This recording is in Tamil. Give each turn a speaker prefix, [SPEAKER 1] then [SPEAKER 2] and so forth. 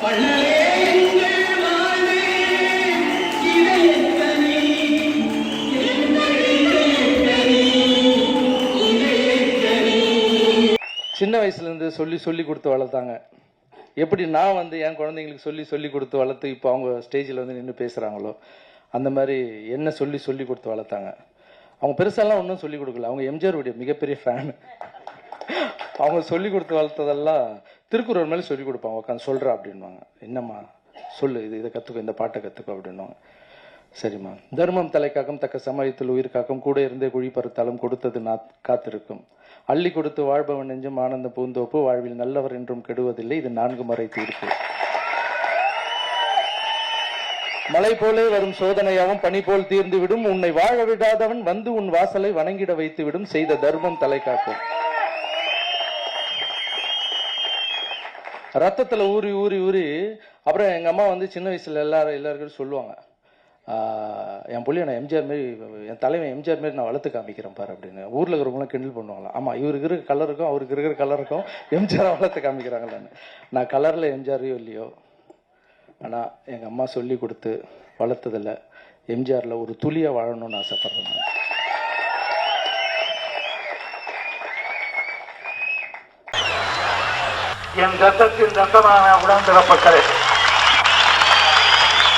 [SPEAKER 1] சின்ன வயசுலேருந்து சொல்லி சொல்லி கொடுத்து வளர்த்தாங்க. எப்படி நான் வந்து என் குழந்தைங்களுக்கு சொல்லி சொல்லி கொடுத்து வளர்த்து இப்போ அவங்க ஸ்டேஜில் வந்து நின்று பேசுகிறாங்களோ அந்த மாதிரி என்ன சொல்லி சொல்லி கொடுத்து வளர்த்தாங்க. அவங்க பெருசாலாம் ஒன்றும் சொல்லி கொடுக்கல. அவங்க எம்ஜிஆருடைய மிகப்பெரிய ஃபேன் அவங்க சொல்லி கொடுத்து வளர்த்ததெல்லாம் திருக்குறள் மேலே சொல்லி கொடுப்பாங்க உட்காந்து சொல்கிறா அப்படின்வாங்க என்னம்மா? சொல்லு. இது இதை கற்றுக்கோ இந்த பாட்டை கற்றுக்கோ அப்படின்வாங்க சரிம்மா. தர்மம் தலைக்காக்கும் தக்க சமயத்தில் உயிர் காக்கும் கூட இருந்தே குழி பருத்தாலும் கொடுத்தது நான் காத்திருக்கும். அள்ளி கொடுத்து வாழ்பவன் நெஞ்சும் ஆனந்த பூந்தோப்பு. வாழ்வில் நல்லவர் என்றும் கெடுவதில்லை. இது நான்கு முறை தீர்ப்பு. மலை போலே வரும் சோதனையாவும் பனி போல் தீர்ந்து விடும். உன்னை வாழ விடாதவன். வந்து உன் வாசலை வணங்கிட வைத்து விடும். செய்த தர்மம் தலை காக்கும் ரத்தத்தில் ஊறி ஊறி ஊறி அப்புறம் எங்கள் அம்மா வந்து சின்ன வயசில் எல்லாரும் எல்லாருக்கும் சொல்லுவாங்க என் புள்ளிய நான் எம்ஜிஆர் மாரி என் தலைவன் எம்ஜிஆர் மாரி நான் வளர்த்து காமிக்கிறேன் பாரு அப்படின்னு. ஊரில் இருக்கிறவங்களாம் கிண்டல் பண்ணுவாங்களா ஆமாம் இவருக்கு இருக்கிற கலருக்கும் அவருக்கு இருக்கிற கலருக்கும் எம்ஜிஆர் வளர்த்து காமிக்கிறாங்களான்னு நான் கலரில் எம்ஜிஆரையோ இல்லையோ ஆனால் எங்கள் அம்மா சொல்லி கொடுத்து வளர்த்ததில் எம்ஜிஆரில் ஒரு துளியாக வாழணும்னு ஆசைப்படுறேன்
[SPEAKER 2] என் ரத்தத்தின் ரத்தமான உடன்பிறப்பக்களே